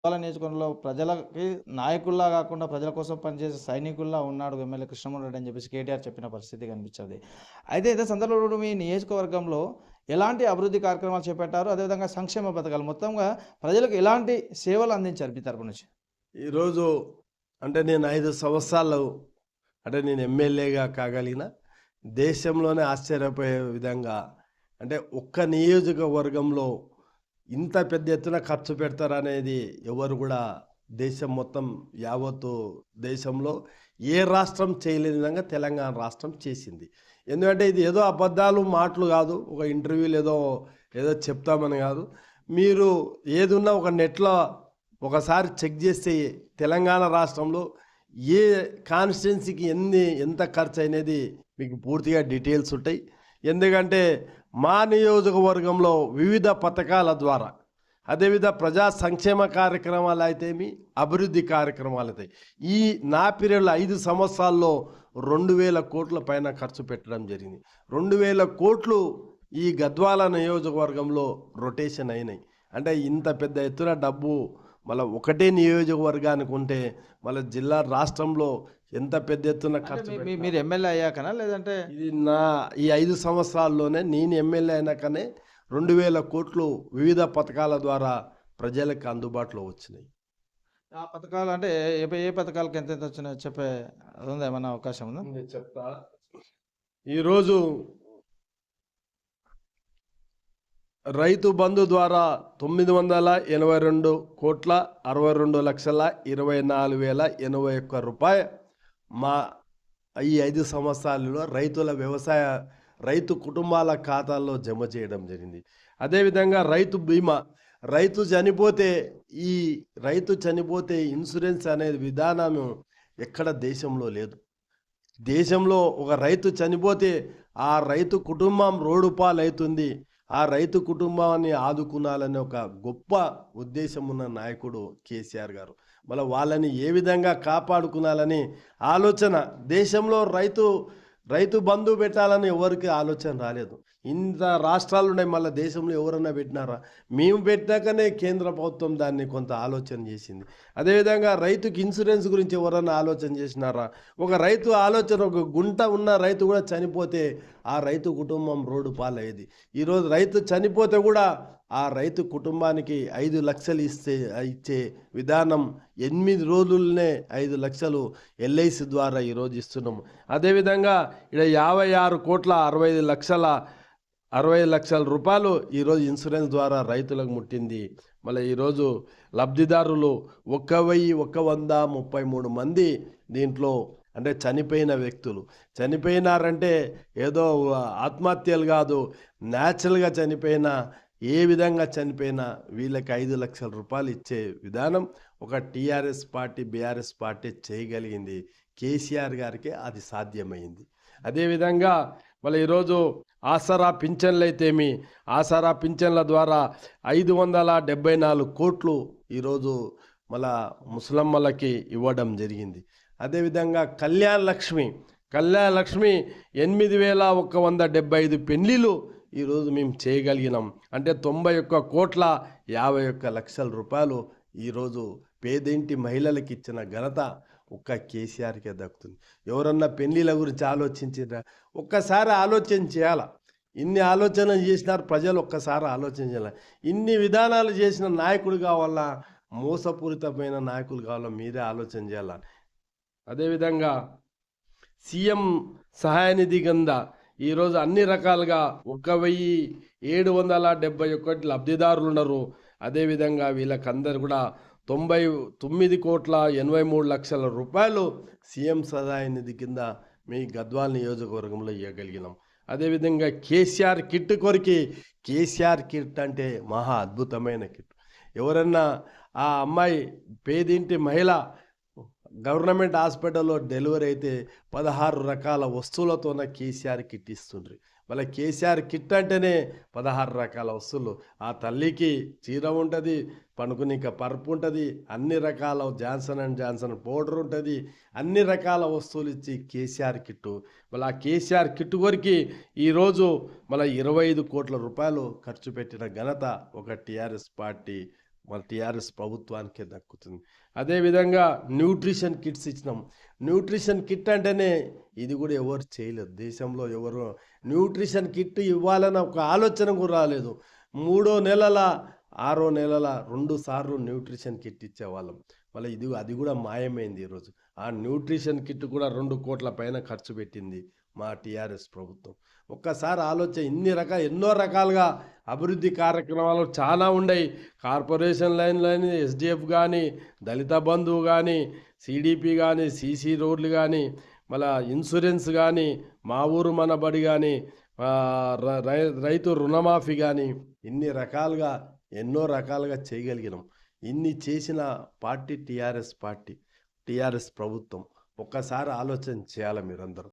గద్వాల నియోజకవర్గంలో ప్రజలకి నాయకుల్లా కాకుండా ప్రజల కోసం పనిచేసే సైనికుల్లా ఉన్నాడు ఎమ్మెల్యే కృష్ణమోహన్ అని చెప్పేసి కేటీఆర్ చెప్పిన పరిస్థితి కనిపించింది. అయితే ఇదే సందర్భంలో మీ నియోజకవర్గంలో ఎలాంటి అభివృద్ధి కార్యక్రమాలు చేపట్టారు? అదేవిధంగా సంక్షేమ పథకాలు మొత్తంగా ప్రజలకు ఎలాంటి సేవలు అందించారు మీ తరపు నుంచి? ఈరోజు అంటే నేను ఐదు సంవత్సరాలు అంటే నేను ఎమ్మెల్యేగా కాగలిగిన దేశంలోనే ఆశ్చర్యపోయే విధంగా అంటే ఒక్క నియోజకవర్గంలో ఇంత పెద్ద ఎత్తున ఖర్చు పెడతారనేది ఎవరు కూడా దేశం మొత్తం యావత్తు దేశంలో ఏ రాష్ట్రం చేయలేని విధంగా తెలంగాణ రాష్ట్రం చేసింది. ఎందుకంటే ఇది ఏదో అబద్ధాలు మాటలు కాదు. ఒక ఇంటర్వ్యూలు ఏదో ఏదో చెప్తామని కాదు. మీరు ఏదున్నా ఒక నెట్లో ఒకసారి చెక్ చేస్తే తెలంగాణ రాష్ట్రంలో ఏ కాన్స్టిట్యున్సీకి ఎన్ని ఎంత ఖర్చు అనేది మీకు పూర్తిగా డీటెయిల్స్ ఉంటాయి. ఎందుకంటే మా నియోజకవర్గంలో వివిధ పథకాల ద్వారా అదేవిధ ప్రజా సంక్షేమ కార్యక్రమాలు అయితేమి అభివృద్ధి కార్యక్రమాలు అయితే ఈ నా పీరియడ్లో ఐదు సంవత్సరాల్లో రెండు వేల కోట్ల పైన ఖర్చు పెట్టడం జరిగింది. రెండు వేల కోట్లు ఈ గద్వాల నియోజకవర్గంలో రొటేషన్ అయినాయి. అంటే ఇంత పెద్ద ఎత్తున డబ్బు మళ్ళీ ఒకటే నియోజకవర్గానికి ఉంటే మళ్ళీ జిల్లా రాష్ట్రంలో ఎంత పెద్ద ఎత్తున ఖర్చు. మీరు ఎమ్మెల్యే అయ్యాకనా? లేదంటే ఇది నా ఈ ఐదు సంవత్సరాల్లోనే నేను ఎమ్మెల్యే అయినాకనే రెండు వేల కోట్లు వివిధ పథకాల ద్వారా ప్రజలకు అందుబాటులో వచ్చినాయి. ఆ పథకాలు అంటే ఏ ఏ పథకాలకు ఎంత ఎంత వచ్చినాయో చెప్పే ఉందా ఏమన్నా అవకాశం ఉందా? చెప్తా. ఈరోజు రైతు బంధు ద్వారా తొమ్మిది వందల ఎనభై రెండు కోట్ల అరవై రెండు లక్షల ఇరవై నాలుగు వేల ఎనభై ఒక్క రూపాయి మా ఈ ఐదు సంవత్సరాలలో రైతుల వ్యవసాయ రైతు కుటుంబాల ఖాతాల్లో జమ చేయడం జరిగింది. అదేవిధంగా రైతు బీమా రైతు చనిపోతే ఈ రైతు చనిపోతే ఇన్సూరెన్స్ అనేది విధానం ఎక్కడ దేశంలో లేదు. దేశంలో ఒక రైతు చనిపోతే ఆ రైతు కుటుంబం రోడ్డు పాలవుతుంది. ఆ రైతు కుటుంబాన్ని ఆదుకునాలనే ఒక గొప్ప ఉద్దేశం ఉన్న నాయకుడు కేసీఆర్ గారు. మళ్ళీ వాళ్ళని ఏ విధంగా కాపాడుకునాలని ఆలోచన దేశంలో రైతు రైతు బంధు పెట్టాలని ఎవరికి ఆలోచన రాలేదు. ఇంత రాష్ట్రాలు ఉన్నాయి మళ్ళీ దేశంలో ఎవరన్నా పెట్టినారా? మేము పెట్టాకనే కేంద్ర ప్రభుత్వం దాన్ని కొంత ఆలోచన చేసింది. అదేవిధంగా రైతుకి ఇన్సూరెన్స్ గురించి ఎవరన్నా ఆలోచన చేసినారా? ఒక రైతు ఆలోచన ఒక గుంట ఉన్న రైతు కూడా చనిపోతే ఆ రైతు కుటుంబం రోడ్డు పాలయ్యేది. ఈరోజు రైతు చనిపోతే కూడా ఆ రైతు కుటుంబానికి ఐదు లక్షలు ఇస్తే ఇచ్చే విధానం ఎనిమిది రోజులనే ఐదు లక్షలు ఎల్ఐసి ద్వారా ఈరోజు ఇస్తున్నాము అదేవిధంగా ఇక్కడ యాభై ఆరు కోట్ల అరవై ఐదు లక్షల అరవై లక్షల రూపాయలు ఈరోజు ఇన్సూరెన్స్ ద్వారా రైతులకు ముట్టింది. మళ్ళీ ఈరోజు లబ్ధిదారులు ఒక్క వెయ్యి ఒక్క వంద ముప్పై మూడు మంది దీంట్లో అంటే చనిపోయిన వ్యక్తులు. చనిపోయినారంటే ఏదో ఆత్మహత్యలు కాదు న్యాచురల్గా చనిపోయిన ఏ విధంగా చనిపోయినా వీళ్ళకి ఐదు లక్షల రూపాయలు ఇచ్చే విధానం ఒక టీఆర్ఎస్ పార్టీ బీఆర్ఎస్ పార్టీ చేయగలిగింది. కేసీఆర్ గారికి అది సాధ్యమైంది. అదేవిధంగా మళ్ళీ ఈరోజు ఆసరా పింఛన్లు అయితేమి ఆసరా పింఛన్ల ద్వారా ఐదు వందల డెబ్బై నాలుగు కోట్లు ఈరోజు మళ్ళా ముసలమ్మలకి ఇవ్వడం జరిగింది. అదేవిధంగా కళ్యాణ్ లక్ష్మి కళ్యాణ్ లక్ష్మి ఎనిమిది వేల ఒక వంద డెబ్బై ఐదు పెళ్ళిలు ఈరోజు మేము చేయగలిగినాం. అంటే తొంభై ఒక్క కోట్ల యాభై ఒక్క లక్షల రూపాయలు ఈరోజు పేదింటి మహిళలకు ఇచ్చిన ఘనత ఒక్క కేసీఆర్కే దక్కుతుంది. ఎవరన్నా పెళ్ళిల గురించి ఆలోచించారా? ఒక్కసారి ఆలోచన చేయాల? ఇన్ని ఆలోచన చేసినారు ప్రజలు ఒక్కసారి ఆలోచన చేయాలి? ఇన్ని విధానాలు చేసిన నాయకుడు కావాలా? మోసపూరితమైన నాయకులు కావాలా? మీరే ఆలోచన చేయాలి? అదేవిధంగా సీఎం సహాయ నిధి కింద ఈరోజు అన్ని రకాలుగా ఒక వెయ్యి ఏడు వందల డెబ్బై ఒకటి లబ్ధిదారులు ఉన్నారు. అదేవిధంగా వీళ్ళకందరు కూడా తొంభై తొమ్మిది కోట్ల ఎనభై మూడు లక్షల రూపాయలు సీఎం సదాయ నిధి కింద మీ గద్వాల్ నియోజకవర్గంలో ఇవ్వగలిగినాం అదేవిధంగా కేసీఆర్ కిట్ కొరికి కేసీఆర్ కిట్ అంటే మహా అద్భుతమైన కిట్. ఎవరన్నా ఆ అమ్మాయి పేదింటి మహిళ గవర్నమెంట్ హాస్పిటల్లో డెలివరీ అయితే పదహారు రకాల వస్తువులతోన కేసీఆర్ కిట్ ఇస్తుండ్రి. మళ్ళీ కేసీఆర్ కిట్ అంటేనే పదహారు రకాల వస్తువులు. ఆ తల్లికి చీర ఉంటుంది పనుకునిక పరుపు ఉంటుంది అన్ని రకాల జాన్సన్ అండ్ జాన్సన్ పౌడర్ ఉంటుంది అన్ని రకాల వస్తువులు ఇచ్చి కేసీఆర్ కిట్టు మళ్ళీ ఆ కేసీఆర్ కిట్టు కొరికి ఈరోజు మళ్ళీ ఇరవై ఐదు కోట్ల రూపాయలు ఖర్చు పెట్టిన ఘనత ఒక టీఆర్ఎస్ పార్టీ మన టీఆర్ఎస్ ప్రభుత్వానికే దక్కుతుంది. అదేవిధంగా న్యూట్రిషన్ కిట్స్ ఇచ్చినాం. న్యూట్రిషన్ కిట్ అంటేనే ఇది కూడా ఎవరు చేయలేదు. దేశంలో ఎవరు న్యూట్రిషన్ కిట్ ఇవ్వాలన్న ఒక ఆలోచన కూడా రాలేదు. మూడో నెలల ఆరో నెలల రెండు సార్లు న్యూట్రిషన్ కిట్ ఇచ్చేవాళ్ళం. మళ్ళీ ఇది అది కూడా మాయమైంది ఈరోజు. ఆ న్యూట్రిషన్ కిట్ కూడా రెండు కోట్ల పైన ఖర్చు పెట్టింది మా టీఆర్ఎస్ ప్రభుత్వం. ఒక్కసారి ఆలోచన ఇన్ని రకాల ఎన్నో రకాలుగా అభివృద్ధి కార్యక్రమాలు చాలా ఉన్నాయి కార్పొరేషన్ లైన్లని ఎస్డిఎఫ్ కానీ దళిత బంధువు కానీ సిడిపి కానీ సీసీ రోడ్లు కానీ మళ్ళా ఇన్సూరెన్స్ కానీ మా ఊరు మన బడి కానీ రై- రైతు రుణమాఫీ కానీ ఇన్ని రకాలుగా ఎన్నో రకాలుగా చేయగలిగినాం. ఇన్ని చేసిన పార్టీ టీఆర్ఎస్ పార్టీ. టీఆర్ఎస్ ప్రభుత్వం ఒక్కసారి ఆలోచన చేయాలి మీరందరూ?